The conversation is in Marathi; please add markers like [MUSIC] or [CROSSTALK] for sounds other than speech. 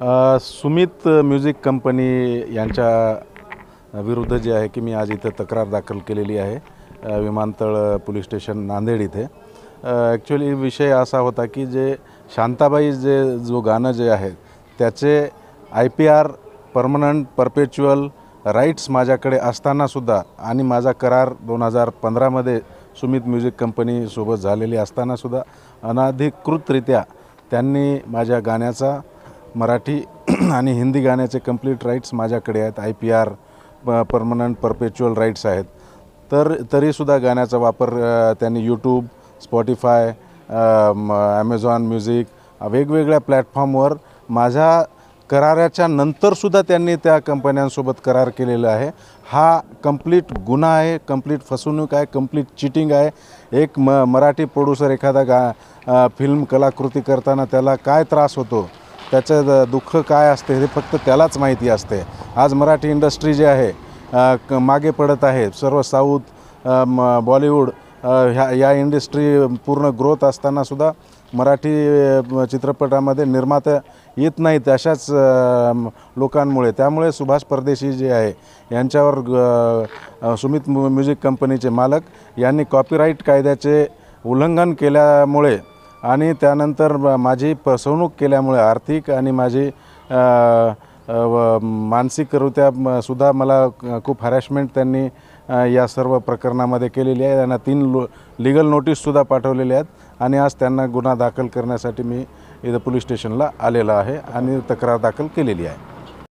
सुमित म्युझिक कंपनी यांच्या विरुद्ध जे आहे की मी आज इथं तक्रार दाखल केलेली आहे विमानतळ पोलीस स्टेशन नांदेड इथे. ॲक्च्युली विषय असा होता की जे शांताबाई जे जो गाणं जे आहे त्याचे I P R permanent perpetual rights माझ्याकडे असतानासुद्धा आणि माझा करार दोन हजार पंधरामध्ये सुमित म्युझिक कंपनीसोबत झालेली असतानासुद्धा अनाधिकृतरित्या त्यांनी माझ्या गाण्याचा मराठी [CLEARS THROAT] आणि हिंदी गाण्याचे कंप्लीट राईट्स माझ्याकडे आहेत. I P R permanent perpetual rights आहेत. तर तरीसुद्धा गाण्याचा वापर त्यांनी यूट्यूब स्पॉटीफाय ॲमेझॉन म्युझिक वेगवेगळ्या प्लॅटफॉर्मवर माझ्या कराराच्या नंतरसुद्धा त्यांनी त्या कंपन्यांसोबत करार केलेला आहे. हा कंप्लीट गुन्हा आहे कंप्लीट फसवणूक आहे कंप्लीट चिटिंग आहे. एक म मराठी प्रोड्युसर एखादा गा फिल्म कलाकृती करताना त्याला काय त्रास होतो? त्याचं द- दुःख काय असते हे फक्त त्यालाच माहिती असते. आज मराठी इंडस्ट्री जी आहे क मागे पडत आहे. सर्व साऊथ म बॉलिवूड ह्या या इंडस्ट्री पूर्ण ग्रोथ असतानासुद्धा मराठी चित्रपटामध्ये निर्माता येत नाहीत अशाच लोकांमुळे. त्यामुळे सुभाष परदेशी जे आहे यांच्यावर सुमित म्युझिक कंपनीचे मालक यांनी कॉपीराईट कायद्याचे उल्लंघन केल्यामुळे आणि त्यानंतर माझी फसवणूक केल्यामुळे आर्थिक आणि माझी व- मानसिकरित्या सुद्धा मला खूप हॅरॅशमेंट त्यांनी या सर्व प्रकरणामध्ये केलेली आहे. त्यांना तीन लो लिगल नोटीससुद्धा पाठवलेल्या आहेत. आणि आज त्यांना गुन्हा दाखल करण्यासाठी मी इथं पोलीस स्टेशनला आलेलो आहे आणि तक्रार दाखल केलेली आहे.